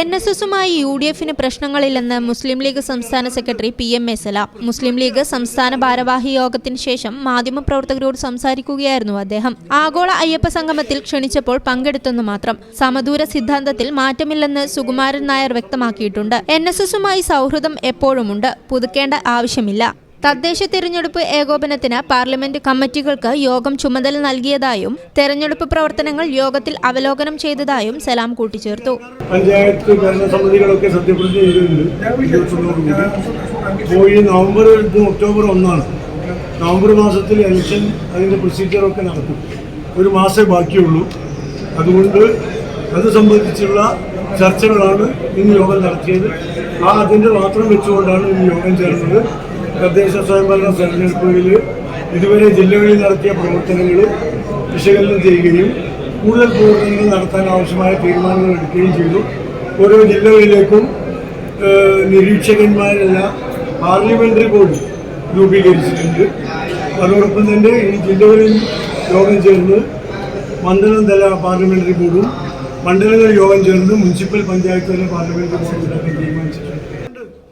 N S എസുമായി U D എഫിന് പ്രശ്നങ്ങളില്ലെന്ന് മുസ്ലിം ലീഗ് സംസ്ഥാന secretary P M A Salam. Muslim League സംസ്ഥാന ഭാരവാഹി യോഗത്തിന് ശേഷം മാധ്യമപ്രവർത്തകരോട് സംസാരിക്കുകയായിരുന്നു അദ്ദേഹം. ആഗോള അയ്യപ്പ സംഗമത്തിൽ ക്ഷണിച്ചപ്പോൾ പങ്കെടുത്തെന്ന് മാത്രം. സമദൂര സിദ്ധാന്തത്തിൽ മാറ്റമില്ലെന്ന് സുകുമാരൻ നായർ വ്യക്തമാക്കിയിട്ടുണ്ട്. എൻ എസ് എസുമായി സൗഹൃദം എപ്പോഴുമുണ്ട്? പുതുക്കേണ്ട ആവശ്യമില്ല. തദ്ദേശ തിരഞ്ഞെടുപ്പ് ഏകോപനത്തിന് പാർലമെന്റ് കമ്മിറ്റികൾക്ക് യോഗം ചുമതല നൽകിയതായും തെരഞ്ഞെടുപ്പ് പ്രവർത്തനങ്ങൾ യോഗത്തിൽ അവലോകനം ചെയ്തതായും സലാം കൂട്ടിച്ചേർത്തു. പഞ്ചായത്ത് ഭരണസമിതികളൊക്കെ നവംബർ ഒക്ടോബർ നവംബർ മാസത്തിൽ ഇലക്ഷൻ അതിന്റെ പ്രൊസീജിയറൊക്കെ നടക്കും. ഒരു മാസമേ ബാക്കിയുള്ളൂ. അതുകൊണ്ട് അത് സംബന്ധിച്ചുള്ള ചർച്ചകളാണ് ഇന്ന് യോഗം നടത്തിയത്. ആ അതിന്റെ മാത്രം വെച്ചുകൊണ്ടാണ് ഇന്ന് യോഗം ചേർന്നത്. തദ്ദേശ സ്വയംഭരണ തെരഞ്ഞെടുപ്പുകളിൽ ഇതുവരെ ജില്ലകളിൽ നടത്തിയ പ്രവർത്തനങ്ങൾ വിശകലനം ചെയ്യുകയും കൂടുതൽ പ്രവർത്തനങ്ങൾ നടത്താൻ ആവശ്യമായ തീരുമാനങ്ങൾ എടുക്കുകയും ചെയ്തു. ഓരോ ജില്ലകളിലേക്കും നിരീക്ഷകന്മാരെല്ലാം പാർലമെന്ററി ബോർഡ് രൂപീകരിച്ചിട്ടുണ്ട്. അതോടൊപ്പം തന്നെ ഈ ജില്ലകളിൽ യോഗം ചേർന്ന് മണ്ഡലം തല പാർലമെന്ററി ബോർഡും മണ്ഡലങ്ങൾ യോഗം ചേർന്ന് മുനിസിപ്പൽ പഞ്ചായത്ത് തല പാർലമെന്ററി ബോർഡും തീരുമാനിച്ചിട്ടുണ്ട്